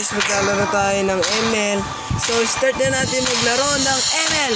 guys, maglalaro tayo ng ML. So, start na natin maglaro ng ML.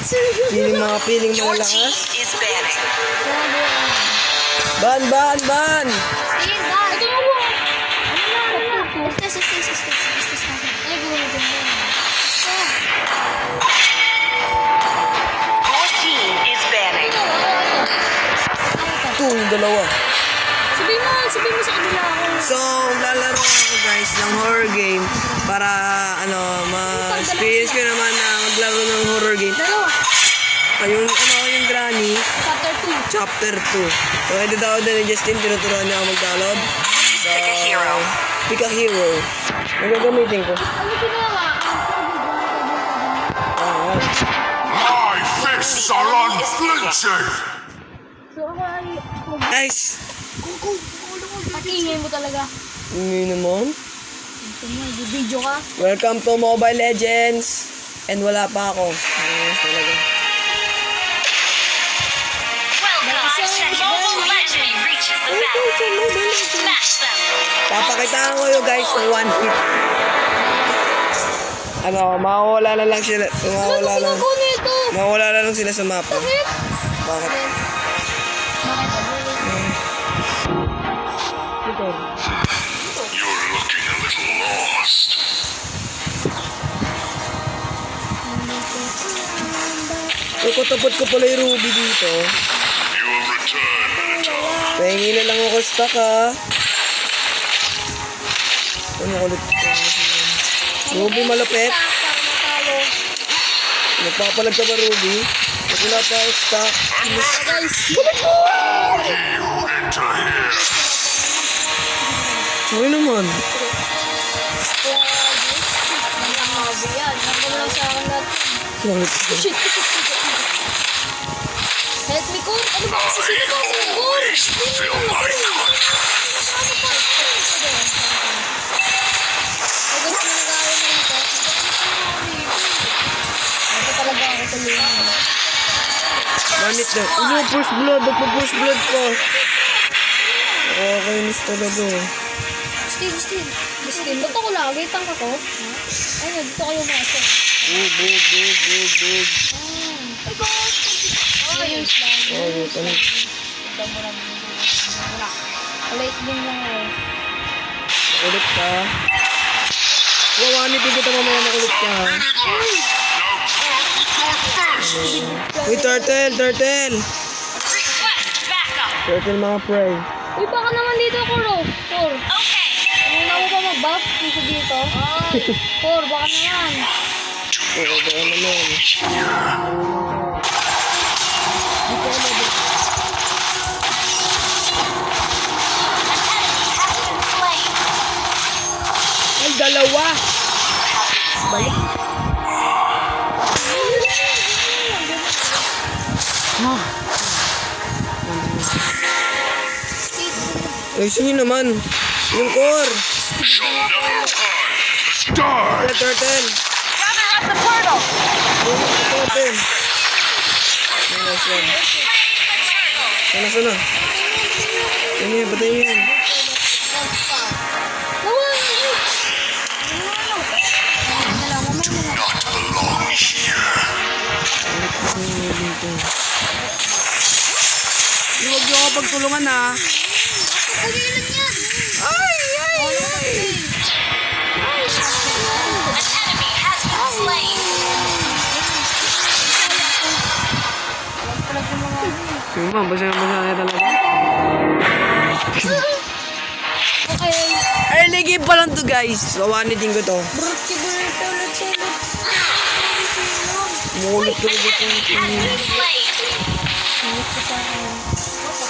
So, feeling mga feeling is banning. Ban, ban, ban! Guys ng horror game para ano, ma-experience ko naman na maglaro ng horror game. Dalawa. Yung ano, yung granny, Chapter 2. chapter 2. So, ito daw din ni Justin, tinuturuan niya ako mag-download. So, Pick a hero. Pick a hero. Ang gagamitin ko. Ginawa? Ah. My fists are unflinching! So ako ay... Nice! Patingin mo talaga. Hindi naman. Ito mo, video ka. Welcome to Mobile Legends. And wala pa ako. Ayos talaga. Papakitaan ko yung guys ng one hit. Ano, mawawala na lang sila. Mawawala lang. Ako nito. Mawawala na lang sila sa mapa. Bakit? Bakit? Bakit? Kukutupot ko pala yung Ruby dito. Pahingi na lang ako stock ha. Ano kulit ko? Ruby malupit. Nagpapalag ka ba Ruby? Pag wala pa ako stock. Guys. Here Sorry naman. Lang sa akin lahat. Sorry. Shit. Help me, Kor. Ano ba kasi sino ba si Kor? always fulfill my contract. Ano pa? Ay, guys, may nag-aaral na na. Ano, first blood. First blood ko. Nakakainis talaga. Steve, Steve. Steve, ba't ako lagi? Tangka ko? Ay, dito kayo masok. Bug, bug, bug, bug, bug. Ah. Ayos lang. Oh, yun. Ano? Ito mo lang. Late din lang ako. Ulit ka. Wawanipin kita mamaya na ulit ka ha. Light. Uy, turtle, turtle. Turtle mga pray. Uy, baka naman dito, Koro. Kor. Okay. Ano mo ba mag-buff dito dito? Ay. Baka naman. Oo, baka naman. Dalawa. Balik. Ah. Ay, sino naman? Yung core. Turtle. Gather at the portal. Turtle. Sana, sana. Sana, sana. Yan? Patay mo yan. Huwag niyo ako pagtulungan ha. Ay, ay, ay. Yung ma'am, basa na basa na talaga. Okay. Early game pa lang to guys. Wawanitin ko to. Brutki burrito ulit ulit. Mulot ko. Has been slain.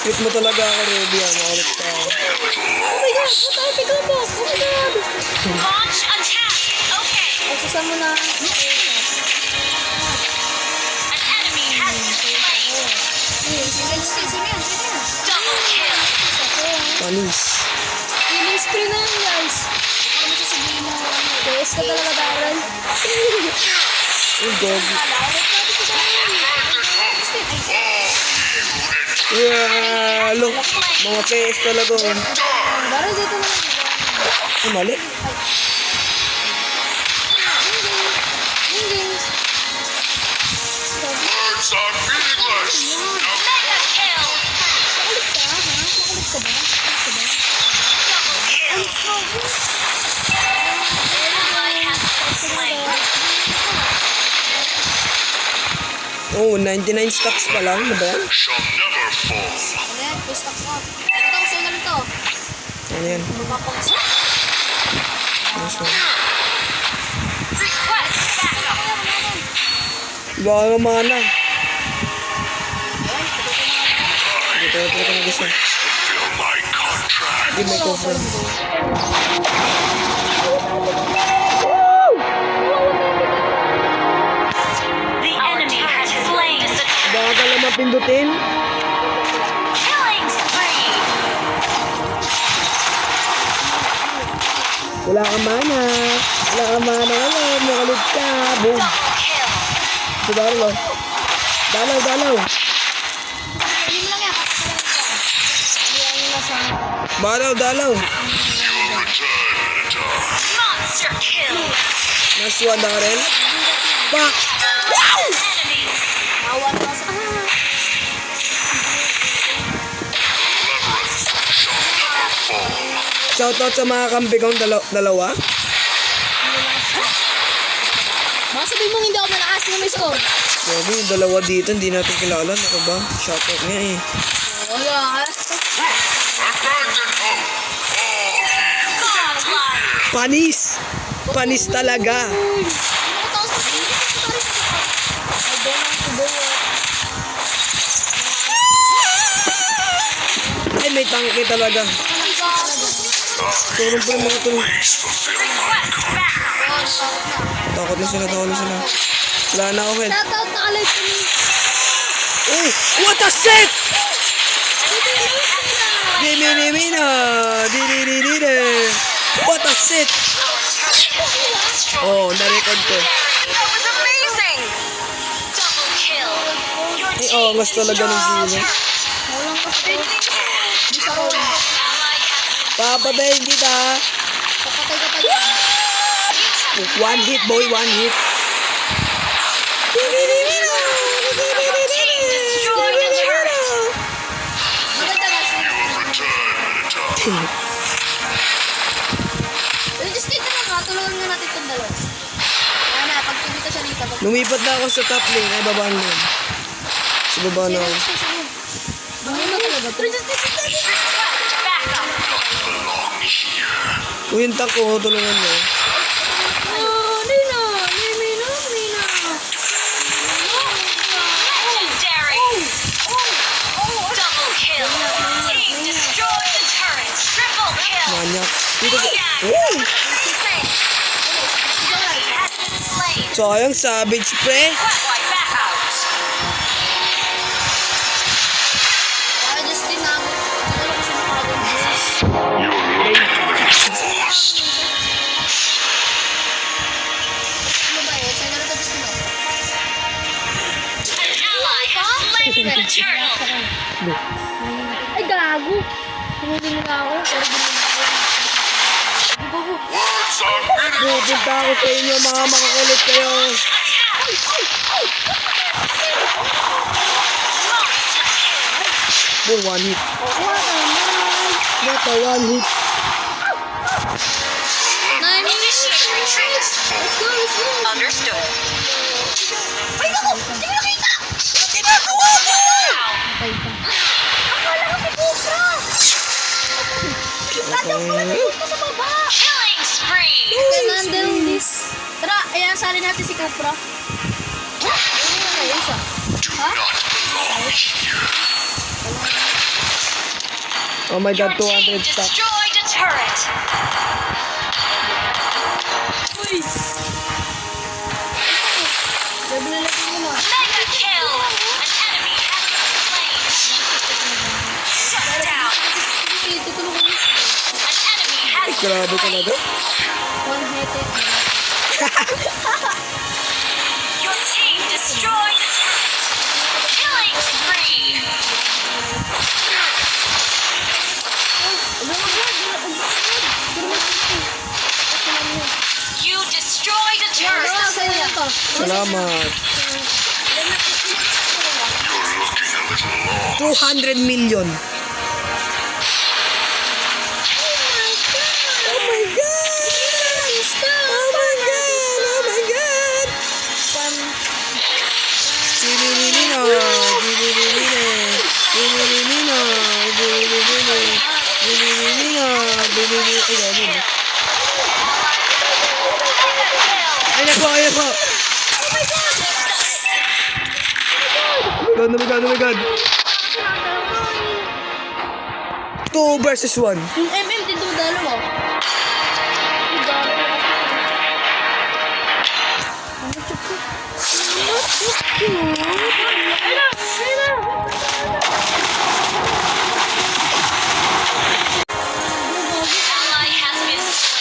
Hit mo talaga ako, Ruby. ah. Makulit ka. Oh my god, patay, pick up us. Oh my god. Launch attack. Okay. Agsasama mo na. An enemy has been slain. Double kill. Panis. Healing spree na yan, guys. Ano sasabihin mo? DS ka talaga, Darren. Uy, doggy. Yeah, look. Mga PS talaga. Daro dito na lang. Ay, mali. Yung games. 99 stocks pa lang. Ano ba yan? Ano yan? Up ko. Ito, gusto na rin to. Ano yan? Mapapagsa. Request backup. Baka nga mana. Dito, dito, dito, dito, dito. Fulfill my contract. Give me cover. The ka lang mapindutin. killing spree. Wala kang mana. Wala kang mana ngayon. Makalit ka. Boom. Kill. Ito dalaw. Dalaw, dalaw. Lang. Dalaw. Monster kill. Naswa na rin. Pak! Enemy. Awa Shoutout sa mga kambigong dalaw dalawa. Baka sabihin mong hindi ako malakas na may score. Grabe, yung dalawa dito, hindi natin kilala. Ano ba? Shoutout nga eh. Wala. Panis! Panis talaga. Ko ko want to do it. Ay, may tangke talaga. Tulong pa mga. Oh, takot na. Sila, takot na sila. Wala na ako, Fed. Shoutout na to me. Oh, what a set! Dito yung live nila. Dimi, dimi na. Di, di, di, di, di. What a set! Oh, na-record ko. Team oh, mas talaga ng sino. Walang kasi. Hindi has Papatayin kita. Papatay ka pa yan. One hit, boy, one hit. Na Just dito na nga. Tulungan nga natin itong dalawa. Kaya na, pag tumita siya dito. Pag... Lumipat na ako sa top lane. Ay, babaan mo. Sa baba na ako. Mo talaga. Pero just dito tayo. Uy, yung tank ko, tulungan mo. Oh, Nina. Nina, Nina. Legendary. Double kill. Team destroyed the turret. Triple kill. Manyak. Dito ko. Oh! Sayang, savage pre. Ay, gago. Tumulong na ako. Pero ginagawa ko. Di ba ko? Words are meaningless. Pupunta ako sa inyo, mga makakulit kayo. Boom, one hit. What a nice. What a one hit. Nine Initiate retreat. Let's go, let's go. Understood. Ay, naku! Hindi ko nakita! Now, Patay ka. Akala ko si Cobra! Nandun baba! killing spree. Can handle this. Tara, ayan, sali natin si Cobra. Ayun siya. Oh my god, team 200 stocks. destroyed a turret. Uy! kalado, kalado? One-headed. Your team destroyed killing spree. You destroyed a turret. Salamat. 200 million. Chilililino. Ay, naku, ay, naku. Oh my God, oh my God, oh my God. Two versus one. Yung MM din doon dalawa. Yung dalawa. Ano, chuk,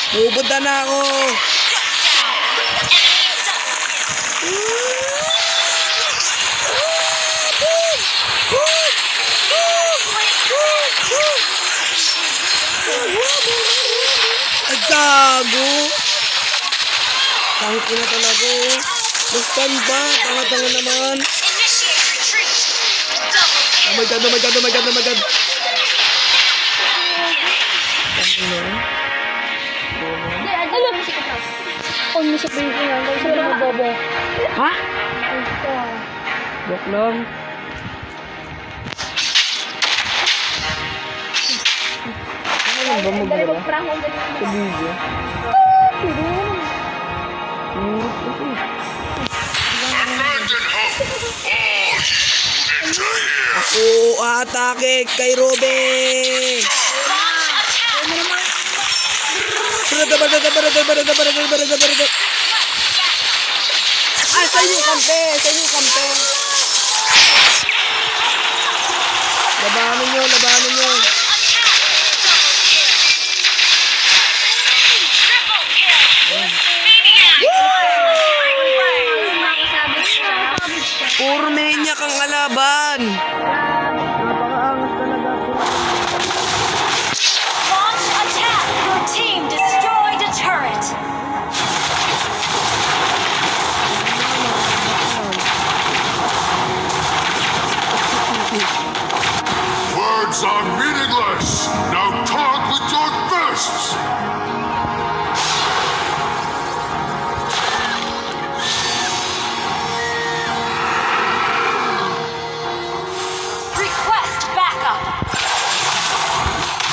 Pupunta na ako. Ay, gago. Tangki na talaga. oh. Bastan ba? Tanga-tanga naman. Oh my God, oh my God, oh my God, oh my God. Kung mo sabihin ko yan, kung sabihin mo bobo. Ha? Ito. Joke lang. Ano ba mag-prank kung dali Sa video. Here. Ako atake kay Robe. Ah, sa inyo kampe, sa inyo kampe. Labanan nyo, labanan nyo. Puro maniac ang kalaban.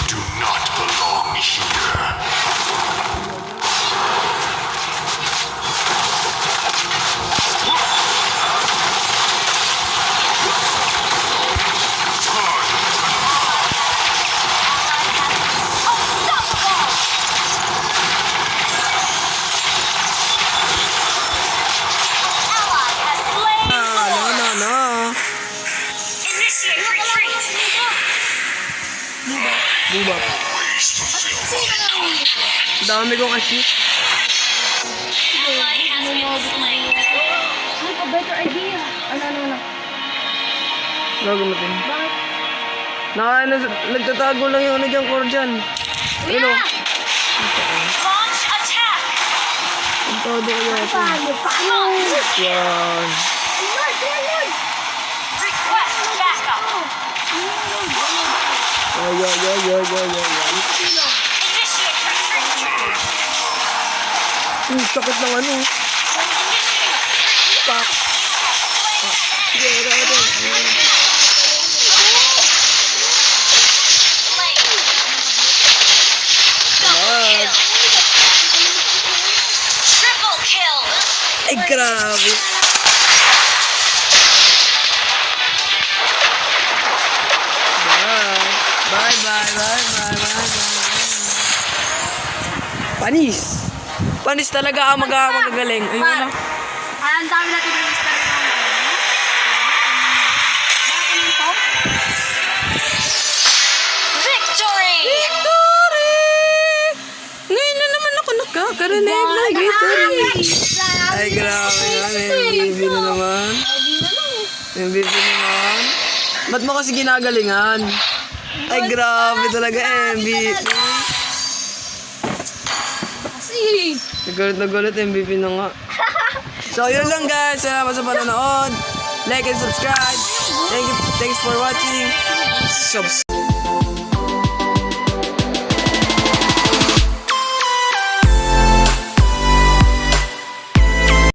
Do not belong here. My Dami ko kasi. Ally has been slain. Ay, a better idea. Ano, ano, ano. Gagawin natin. Bakit? Naka, nas- nagtatago lang yung ano dyan, core dyan. Ano? Launch attack. Ang todo kaya ito. Paano? Paano? Yan. Request backup. Ay, ay, ay, ay, ay, ay, ay. Initiate retreat. Uy, sakit ng ano. Pak. Sige, ano, ano. Slain. Double kill. Triple kill. Ay, grabe. Panis. Panis talaga ang mag magagaling. Ayun na. Ah, ang dami natin ng ano. To? Victory. Victory! Ngayon na naman ako nakakarinig ng victory. Ay, grabe naman. MVP na naman. MVP naman. Ba't mo kasi ginagalingan? Ay, grabe talaga MVP. Kasi, Nagulat na gulat, MVP na nga. So, yun lang guys. Salamat sa panonood. Like and subscribe. Thank you. Thanks for watching. Subscribe.